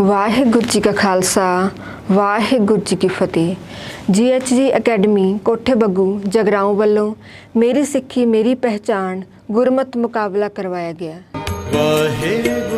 ਵਾਹਿਗੁਰੂ ਜੀ ਕਾ ਖਾਲਸਾ, ਵਾਹਿਗੁਰੂ ਜੀ ਕੀ ਫਤਿਹ। ਜੀਐਚਜੀ ਅਕੈਡਮੀ ਕੋਠੇ ਬੱਗੂ, ਜਗਰਾਉਂ ਵੱਲੋਂ ਮੇਰੀ ਸਿੱਖੀ, ਮੇਰੀ ਪਹਿਚਾਣ ਗੁਰਮਤ ਮੁਕਾਬਲਾ ਕਰਵਾਇਆ ਗਿਆ। ਵਾਹਿਗੁਰੂ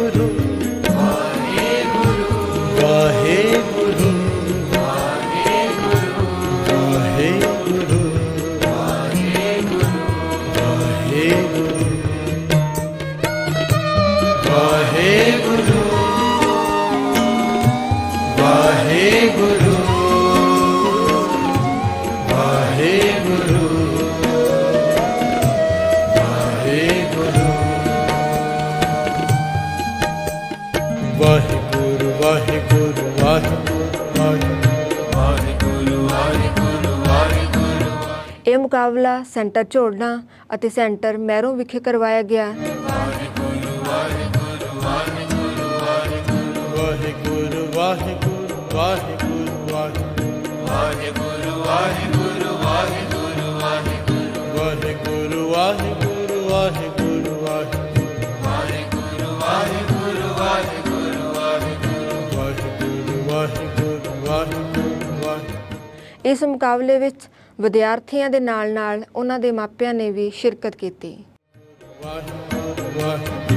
ਇਹ ਮੁਕਾਬਲਾ ਸੈਂਟਰ ਝੋੜਨਾ ਅਤੇ ਸੈਂਟਰ ਮਹਿਰੋਂ ਵਿਖੇ ਕਰਵਾਇਆ ਗਿਆ। ਵਾਹਿਗੁਰੂ ਵਾਹਿਗੁਰੂ ਵਾਹਿਗੁਰੂ ਵਾਹਿਗੁਰੂ ਵਾਹਿਗੁਰੂ ਵਾਹਿਗੁਰੂ ਵਾਹਿਗੁਰੂ ਵਾਹਿਗੁਰੂ ਇਸ ਮੁਕਾਬਲੇ ਵਿੱਚ ਵਿਦਿਆਰਥੀਆਂ ਦੇ ਨਾਲ-ਨਾਲ ਉਹਨਾਂ ਦੇ ਮਾਪਿਆਂ ਨੇ ਵੀ ਸ਼ਿਰਕਤ ਕੀਤੀ। ਵਾਹਿਗੁਰੂ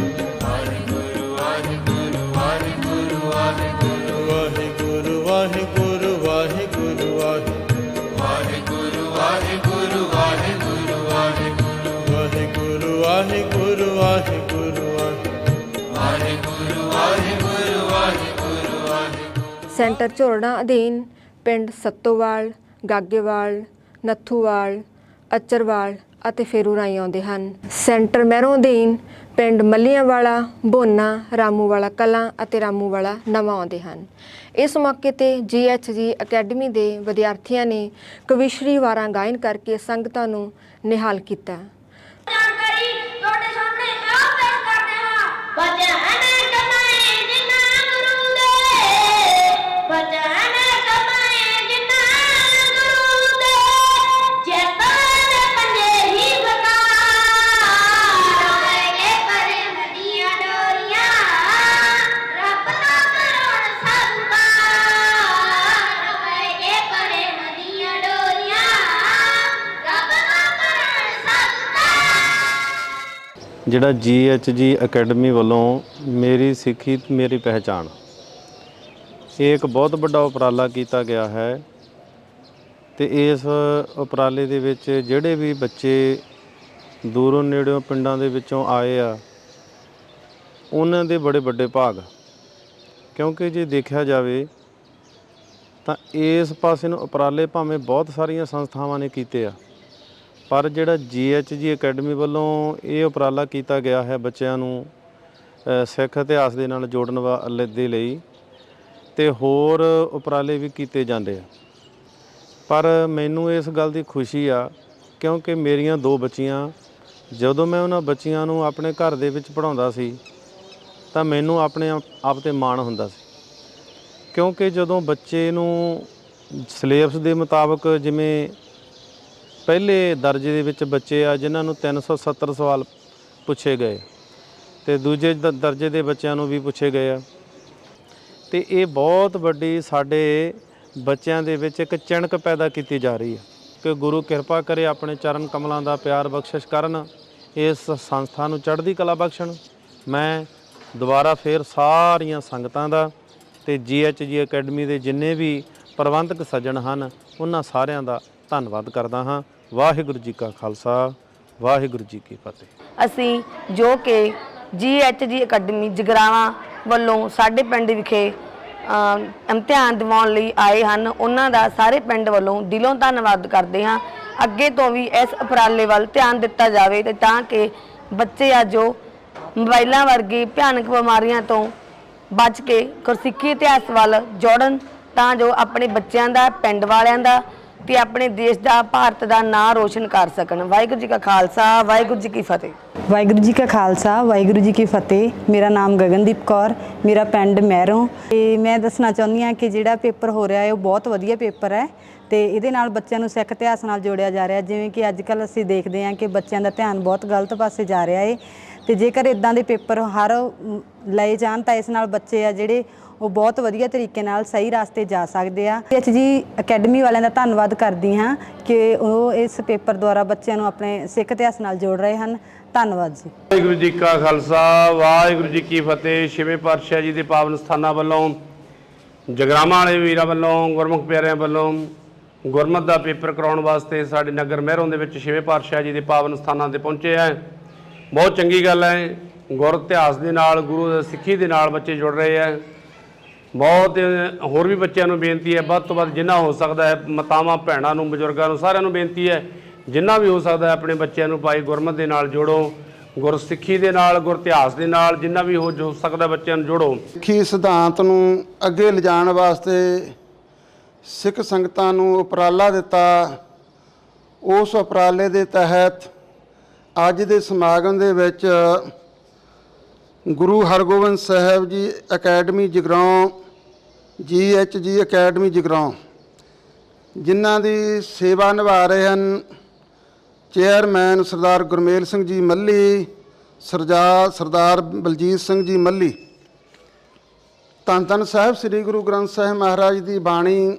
ਸੈਂਟਰ ਝੋੜਨਾ ਅਧੀਨ ਪਿੰਡ ਸੱਤੋਵਾਲ ਗਾਗੇਵਾਲ ਨੱਥੂਵਾਲ ਅਚਰਵਾਲ ਅਤੇ ਫੇਰੂਰਾਈ ਆਉਂਦੇ ਹਨ। ਸੈਂਟਰ ਮਹਿਰੋਂ ਅਧੀਨ ਪਿੰਡ ਮੱਲੀਆਂਵਾਲਾ ਬੋਨਾ ਰਾਮੂਵਾਲਾ ਕਲਾਂ ਅਤੇ ਰਾਮੂਵਾਲਾ ਨਵਾਂ ਆਉਂਦੇ ਹਨ। ਇਸ ਮੌਕੇ ਤੇ ਜੀਐਚਜੀ ਅਕੈਡਮੀ ਦੇ ਵਿਦਿਆਰਥੀਆਂ ਨੇ ਕਵਿਸ਼ਰੀ ਵਾਰਾਂ ਗਾਇਨ ਕਰਕੇ ਸੰਗਤਾਂ ਨੂੰ ਨਿਹਾਲ ਕੀਤਾ। ਜਾਣਕਾਰੀ ਤੁਹਾਡੇ ਸਾਹਮਣੇ ਆਹ ਪੇਸ਼ ਕਰਦੇ ਹਾਂ। ਬਚਨ ਜਿਹੜਾ ਜੀਐਚਜੀ ਅਕੈਡਮੀ ਵੱਲੋਂ ਮੇਰੀ ਸਿੱਖੀ, ਮੇਰੀ ਪਹਿਚਾਣ। ਇਹ ਇੱਕ ਬਹੁਤ ਵੱਡਾ ਉਪਰਾਲਾ ਕੀਤਾ ਗਿਆ ਹੈ ਤੇ ਇਸ ਉਪਰਾਲੇ ਦੇ ਵਿੱਚ ਜਿਹੜੇ ਵੀ ਬੱਚੇ ਦੂਰੋਂ ਨੇੜਿਓਂ ਪਿੰਡਾਂ ਦੇ ਵਿੱਚੋਂ ਆਏ ਆ, ਉਹਨਾਂ ਦੇ ਬੜੇ ਵੱਡੇ ਭਾਗ। ਕਿਉਂਕਿ ਜੇ ਦੇਖਿਆ ਜਾਵੇ ਤਾਂ ਇਸ ਪਾਸੇ ਨੂੰ ਉਪਰਾਲੇ ਭਾਵੇਂ ਬਹੁਤ ਸਾਰੀਆਂ ਸੰਸਥਾਵਾਂ ਨੇ ਕੀਤੇ ਆ ਪਰ ਜਿਹੜਾ ਜੀਐਚਜੀ ਅਕੈਡਮੀ ਵੱਲੋਂ ਇਹ ਉਪਰਾਲਾ ਕੀਤਾ ਗਿਆ ਹੈ ਬੱਚਿਆਂ ਨੂੰ ਸਿੱਖ ਇਤਿਹਾਸ ਦੇ ਨਾਲ ਜੋੜਨ ਵਾਲੇ ਦੇ ਲਈ ਤੇ ਹੋਰ ਉਪਰਾਲੇ ਵੀ ਕੀਤੇ ਜਾਂਦੇ ਆ। ਪਰ ਮੈਨੂੰ ਇਸ ਗੱਲ ਦੀ ਖੁਸ਼ੀ ਆ, ਕਿਉਂਕਿ ਮੇਰੀਆਂ ਦੋ ਬੱਚੀਆਂ, ਜਦੋਂ ਮੈਂ ਉਹਨਾਂ ਬੱਚੀਆਂ ਨੂੰ ਆਪਣੇ ਘਰ ਦੇ ਵਿੱਚ ਪੜਾਉਂਦਾ ਸੀ, ਤਾਂ ਮੈਨੂੰ ਆਪਣੇ ਆਪ ਆਪ ਤੇ ਮਾਣ ਹੁੰਦਾ ਸੀ। ਕਿਉਂਕਿ ਜਦੋਂ ਬੱਚੇ ਨੂੰ ਸਿਲੇਬਸ ਦੇ ਮੁਤਾਬਕ ਜਿਵੇਂ ਪਹਿਲੇ ਦਰਜੇ ਦੇ ਵਿੱਚ ਬੱਚੇ ਆ ਜਿਨ੍ਹਾਂ ਨੂੰ 370 ਸਵਾਲ ਪੁੱਛੇ ਗਏ ਤੇ ਦੂਜੇ ਦ- ਦਰਜੇ ਦੇ ਬੱਚਿਆਂ ਨੂੰ ਵੀ ਪੁੱਛੇ ਗਏ ਆ। ਤੇ ਇਹ ਬਹੁਤ ਵੱਡੀ ਸਾਡੇ ਬੱਚਿਆਂ ਦੇ ਵਿੱਚ ਇੱਕ ਚਿਣਕ ਪੈਦਾ ਕੀਤੀ ਜਾ ਰਹੀ ਹੈ ਕਿ ਗੁਰੂ ਕਿਰਪਾ ਕਰੇ ਆਪਣੇ ਚਰਨ ਕਮਲਾਂ ਦਾ ਪਿਆਰ ਬਖਸ਼ਿਸ਼ ਕਰਨ, ਇਸ ਸੰਸਥਾ ਨੂੰ ਚੜ੍ਹਦੀ ਕਲਾ ਬਖਸ਼ਣ। ਮੈਂ ਦੁਬਾਰਾ ਫੇਰ ਸਾਰੀਆਂ ਸੰਗਤਾਂ ਦਾ ਤੇ ਜੀਐਚਜੀ ਅਕੈਡਮੀ ਦੇ ਜਿੰਨੇ ਵੀ ਪ੍ਰਬੰਧਕ ਸੱਜਣ ਹਨ, ਉਹਨਾਂ ਸਾਰਿਆਂ ਦਾ ਧੰਨਵਾਦ ਕਰਦਾ ਹਾਂ। ਵਾਹਿਗੁਰੂ ਜੀ ਕਾ ਖਾਲਸਾ, ਵਾਹਿਗੁਰੂ ਜੀ ਕੀ ਫਤਿਹ। ਅਸੀਂ ਜੋ ਕਿ ਜੀਐਚਜੀ ਅਕੈਡਮੀ ਜਗਰਾਵਾਂ ਵੱਲੋਂ ਸਾਡੇ ਪਿੰਡ ਵਿਖੇ ਇਮਤਿਹਾਨ ਦਿਵਾਉਣ ਲਈ ਆਏ ਹਨ। ਉਹਨਾਂ ਦਾ ਸਾਰੇ ਪਿੰਡ ਵੱਲੋਂ ਦਿਲੋਂ ਧੰਨਵਾਦ ਕਰਦੇ ਹਾਂ। ਅੱਗੇ ਤੋਂ ਵੀ ਇਸ ਉਪਰਾਲੇ ਵੱਲ ਧਿਆਨ ਦਿੱਤਾ ਜਾਵੇ ਤੇ ਤਾਂ ਕਿ ਬੱਚੇ ਆ ਜੋ ਮੋਬਾਈਲਾਂ ਵਰਗੀ ਭਿਆਨਕ ਬਿਮਾਰੀਆਂ ਤੋਂ ਬਚ ਕੇ ਗੁਰਸਿੱਖੀ ਇਤਿਹਾਸ ਵੱਲ ਜੋੜਨ, ਤਾਂ ਜੋ ਆਪਣੇ ਬੱਚਿਆਂ ਦਾ, ਪਿੰਡ ਵਾਲਿਆਂ ਦਾ ਤੇ ਆਪਣੇ ਦੇਸ਼ ਦਾ, ਭਾਰਤ ਦਾ ਨਾਂ ਰੋਸ਼ਨ ਕਰ ਸਕਣ। ਵਾਹਿਗੁਰੂ ਜੀ ਕਾ ਖਾਲਸਾ, ਵਾਹਿਗੁਰੂ ਜੀ ਕੀ ਫਤਿਹ। ਵਾਹਿਗੁਰੂ ਜੀ ਕਾ ਖਾਲਸਾ, ਵਾਹਿਗੁਰੂ ਜੀ ਕੀ ਫਤਿਹ। ਮੇਰਾ ਨਾਮ ਗਗਨਦੀਪ ਕੌਰ, ਮੇਰਾ ਪਿੰਡ ਮਹਿਰੋਂ। ਤੇ ਮੈਂ ਦੱਸਣਾ ਚਾਹੁੰਦੀ ਹਾਂ ਕਿ ਜਿਹੜਾ ਪੇਪਰ ਹੋ ਰਿਹਾ ਹੈ, ਉਹ ਬਹੁਤ ਵਧੀਆ ਪੇਪਰ ਹੈ। ਤੇ ਇਹਦੇ ਨਾਲ ਬੱਚਿਆਂ ਨੂੰ ਸਿੱਖ ਇਤਿਹਾਸ ਨਾਲ ਜੋੜਿਆ ਜਾ ਰਿਹਾ ਜਿਵੇਂ ਕਿ ਅੱਜ ਕੱਲ ਅਸੀਂ ਦੇਖਦੇ ਹਾਂ ਕਿ ਬੱਚਿਆਂ ਦਾ ਧਿਆਨ ਬਹੁਤ ਗਲਤ ਪਾਸੇ ਜਾ ਰਿਹਾ ਹੈ। ਤੇ ਜੇਕਰ ਇਦਾਂ ਦੇ ਪੇਪਰ ਹਰ ਲਏ ਜਾਣ ਤਾਂ ਇਸ ਨਾਲ ਬੱਚੇ ਆ ਜਿਹੜੇ ਉਹ ਬਹੁਤ ਵਧੀਆ ਤਰੀਕੇ ਨਾਲ ਸਹੀ ਰਸਤੇ ਜਾ ਸਕਦੇ ਆ। ਜੀ ਅਕੈਡਮੀ ਵਾਲਿਆਂ ਦਾ ਧੰਨਵਾਦ ਕਰਦੀ ਹਾਂ ਕਿ ਉਹ ਇਸ ਪੇਪਰ ਦੁਆਰਾ ਬੱਚਿਆਂ ਨੂੰ ਆਪਣੇ ਸਿੱਖ ਇਤਿਹਾਸ ਨਾਲ ਜੋੜ ਰਹੇ ਹਨ। ਧੰਨਵਾਦ ਜੀ। ਵਾਹਿਗੁਰੂ ਜੀ ਕਾ ਖਾਲਸਾ, ਵਾਹਿਗੁਰੂ ਜੀ ਕੀ ਫਤਿਹ। ਛੇਵੇਂ ਪਾਤਸ਼ਾਹ ਜੀ ਦੇ ਪਾਵਨ ਸਥਾਨਾਂ ਵੱਲੋਂ ਜਗਰਾਮਾਂ ਵਾਲੇ ਵੀਰਾਂ ਵੱਲੋਂ, ਗੁਰਮੁਖ ਪਿਆਰਿਆਂ ਵੱਲੋਂ ਗੁਰਮਤ ਦਾ ਪੇਪਰ ਕਰਾਉਣ ਵਾਸਤੇ ਸਾਡੇ ਨਗਰ ਮਹਿਰੋਂ ਦੇ ਵਿੱਚ ਛੇਵੇਂ ਪਾਤਸ਼ਾਹ ਜੀ ਦੇ ਪਾਵਨ ਸਥਾਨਾਂ ਤੇ ਪਹੁੰਚੇ ਆ ਬਹੁਤ ਚੰਗੀ ਗੱਲ ਹੈ। ਗੁਰ ਇਤਿਹਾਸ ਦੇ ਨਾਲ, ਗੁਰੂ ਦੀ ਸਿੱਖੀ ਦੇ ਨਾਲ ਬੱਚੇ ਜੁੜ ਰਹੇ ਆ ਬਹੁਤ ਹੋਰ ਵੀ ਬੱਚਿਆਂ ਨੂੰ ਬੇਨਤੀ ਹੈ, ਵੱਧ ਤੋਂ ਵੱਧ ਜਿੰਨਾ ਹੋ ਸਕਦਾ ਹੈ, ਮਾਤਾਵਾਂ, ਭੈਣਾਂ ਨੂੰ, ਬਜ਼ੁਰਗਾਂ ਨੂੰ, ਸਾਰਿਆਂ ਨੂੰ ਬੇਨਤੀ ਹੈ, ਜਿੰਨਾ ਵੀ ਹੋ ਸਕਦਾ ਹੈ, ਆਪਣੇ ਬੱਚਿਆਂ ਨੂੰ ਭਾਈ ਗੁਰਮਤ ਦੇ ਨਾਲ ਜੋੜੋ ਗੁਰਸਿੱਖੀ ਦੇ ਨਾਲ, ਗੁਰ ਇਤਿਹਾਸ ਦੇ ਨਾਲ, ਜਿੰਨਾ ਵੀ ਹੋ ਜੋ ਸਕਦਾ ਬੱਚਿਆਂ ਨੂੰ ਜੋੜੋ। ਸਿੱਖੀ ਸਿਧਾਂਤ ਨੂੰ ਅੱਗੇ ਲਿਜਾਣ ਵਾਸਤੇ ਸਿੱਖ ਸੰਗਤਾਂ ਨੂੰ ਉਪਰਾਲਾ ਦਿੱਤਾ। ਉਸ ਉਪਰਾਲੇ ਦੇ ਤਹਿਤ ਅੱਜ ਦੇ ਸਮਾਗਮ ਦੇ ਵਿੱਚ ਗੁਰੂ ਹਰਗੋਬਿੰਦ ਸਾਹਿਬ ਜੀ ਅਕੈਡਮੀ ਜਗਰਾਉਂ, ਜੀ ਐਚ ਜੀ ਅਕੈਡਮੀ ਜਗਰਾਉਂ, ਜਿਨ੍ਹਾਂ ਦੀ ਸੇਵਾ ਨਿਭਾ ਰਹੇ ਹਨ ਚੇਅਰਮੈਨ ਸਰਦਾਰ ਗੁਰਮੇਲ ਸਿੰਘ ਜੀ ਮੱਲੀ, ਸਰਜਾ ਸਰਦਾਰ ਬਲਜੀਤ ਸਿੰਘ ਜੀ ਮੱਲੀ, ਧੰਨ ਧੰਨ ਸਾਹਿਬ ਸ੍ਰੀ ਗੁਰੂ ਗ੍ਰੰਥ ਸਾਹਿਬ ਮਹਾਰਾਜ ਦੀ ਬਾਣੀ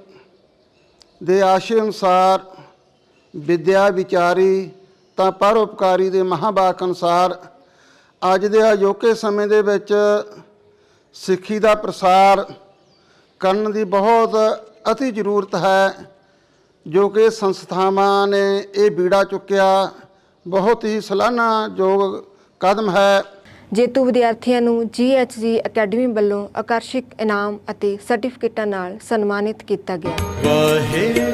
ਦੇ ਆਸ਼ੇ ਅਨੁਸਾਰ ਵਿਦਿਆ ਵਿਚਾਰੀ ਤਾਂ ਪਰਉਪਕਾਰੀ ਦੇ ਮਹਾਂਵਾਕ ਅਨੁਸਾਰ ਅੱਜ ਦੇ ਅਜੋਕੇ ਸਮੇਂ ਦੇ ਵਿੱਚ ਸਿੱਖੀ ਦਾ ਪ੍ਰਸਾਰ ਕਰਨ ਦੀ ਬਹੁਤ ਅਤੀ ਜ਼ਰੂਰਤ ਹੈ ਜੋ ਕਿ ਸੰਸਥਾਵਾਂ ਨੇ ਇਹ ਬੀੜਾ ਚੁੱਕਿਆ ਬਹੁਤ ਹੀ ਸਲਾਹਨਾਯੋਗ ਕਦਮ ਹੈ। ਜੇਤੂ ਵਿਦਿਆਰਥੀਆਂ ਨੂੰ GHG ਅਕੈਡਮੀ ਵੱਲੋਂ ਆਕਰਸ਼ਕ ਇਨਾਮ ਅਤੇ ਸਰਟੀਫਿਕੇਟਾਂ ਨਾਲ ਸਨਮਾਨਿਤ ਕੀਤਾ ਗਿਆ। ਵਾਹਿਗੁਰੂ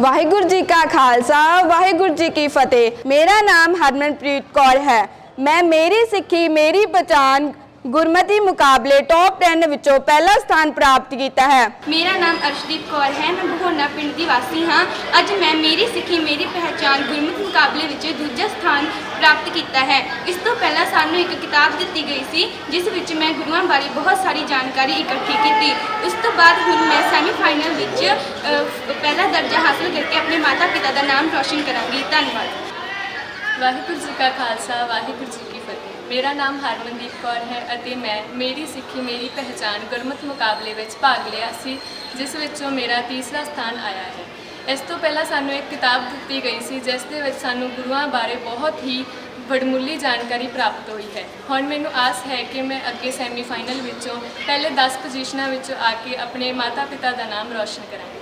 ਵਾਹਿਗੁਰੂ ਜੀ ਕਾ ਖਾਲਸਾ, ਵਾਹਿਗੁਰੂ ਜੀ ਕੀ ਫਤਿਹ। ਮੇਰਾ ਨਾਮ ਹਰਮਨਪ੍ਰੀਤ ਕੌਰ ਹੈ। ਮੈਂ ਮੇਰੀ ਸਿੱਖੀ, ਮੇਰੀ ਪਛਾਣ ਗੁਰਮਤੀ ਮੁਕਾਬਲੇ ਟੌਪ 10 ਵਿੱਚੋਂ ਪਹਿਲਾ ਸਥਾਨ ਪ੍ਰਾਪਤ ਕੀਤਾ ਹੈ। ਮੇਰਾ ਨਾਮ ਅਰਸ਼ਦੀਪ ਕੌਰ ਹੈ ਮੈਂ ਬਹੋਨਾ ਪਿੰਡ ਦੀ ਵਾਸੀ ਹਾਂ। ਅੱਜ ਮੈਂ ਮੇਰੀ ਸਿੱਖੀ ਮੇਰੀ ਪਹਿਚਾਨ ਗੁਰਮਤਿ ਮੁਕਾਬਲੇ ਵਿੱਚ ਦੂਜਾ ਸਥਾਨ ਪ੍ਰਾਪਤ ਕੀਤਾ ਹੈ। ਇਸ ਤੋਂ ਪਹਿਲਾਂ ਸਾਨੂੰ ਇੱਕ ਕਿਤਾਬ ਦਿੱਤੀ ਗਈ ਸੀ ਜਿਸ ਵਿੱਚ ਮੈਂ ਗੁਰੂਆਂ ਬਾਰੇ ਬਹੁਤ ਸਾਰੀ ਜਾਣਕਾਰੀ ਇਕੱਠੀ ਕੀਤੀ। ਉਸ ਤੋਂ ਬਾਅਦ ਹੁਣ ਮੈਂ ਸੈਮੀਫਾਈਨਲ ਵਿੱਚ ਪਹਿਲਾ ਦਰਜਾ ਹਾਸਲ ਕਰਕੇ ਆਪਣੇ ਮਾਤਾ ਪਿਤਾ ਦਾ ਨਾਮ ਰੌਸ਼ਨ ਕਰਾਂਗੀ। ਧੰਨਵਾਦ। ਵਾਹਿਗੁਰੂ ਜੀ ਕਾ ਖਾਲਸਾ ਵਾਹਿਗੁਰੂ ਜੀ ਕੀ ਫਤਿਹ। ਮੇਰਾ ਨਾਮ ਹਰਮਨਦੀਪ ਕੌਰ ਹੈ ਅਤੇ ਮੈਂ ਮੇਰੀ ਸਿੱਖੀ, ਮੇਰੀ ਪਹਿਚਾਨ ਗੁਰਮਤਿ ਮੁਕਾਬਲੇ ਵਿੱਚ ਭਾਗ ਲਿਆ ਸੀ, ਜਿਸ ਵਿੱਚੋਂ ਮੇਰਾ ਤੀਸਰਾ ਸਥਾਨ ਆਇਆ ਹੈ। ਇਸ ਤੋਂ ਪਹਿਲਾਂ ਸਾਨੂੰ ਇੱਕ ਕਿਤਾਬ ਦਿੱਤੀ ਗਈ ਸੀ, ਜਿਸ ਦੇ ਵਿੱਚ ਸਾਨੂੰ ਗੁਰੂਆਂ ਬਾਰੇ ਬਹੁਤ ਹੀ ਵਡਮੁੱਲੀ ਜਾਣਕਾਰੀ ਪ੍ਰਾਪਤ ਹੋਈ ਹੈ। ਹੁਣ ਮੈਨੂੰ ਆਸ ਹੈ ਕਿ ਮੈਂ ਅੱਗੇ ਸੈਮੀਫਾਈਨਲ ਵਿੱਚੋਂ ਪਹਿਲੇ 10 ਪੋਜੀਸ਼ਨਾਂ ਵਿੱਚੋਂ ਆ ਕੇ ਆਪਣੇ ਮਾਤਾ ਪਿਤਾ ਦਾ ਨਾਮ ਰੌਸ਼ਨ ਕਰਾਂਗੀ।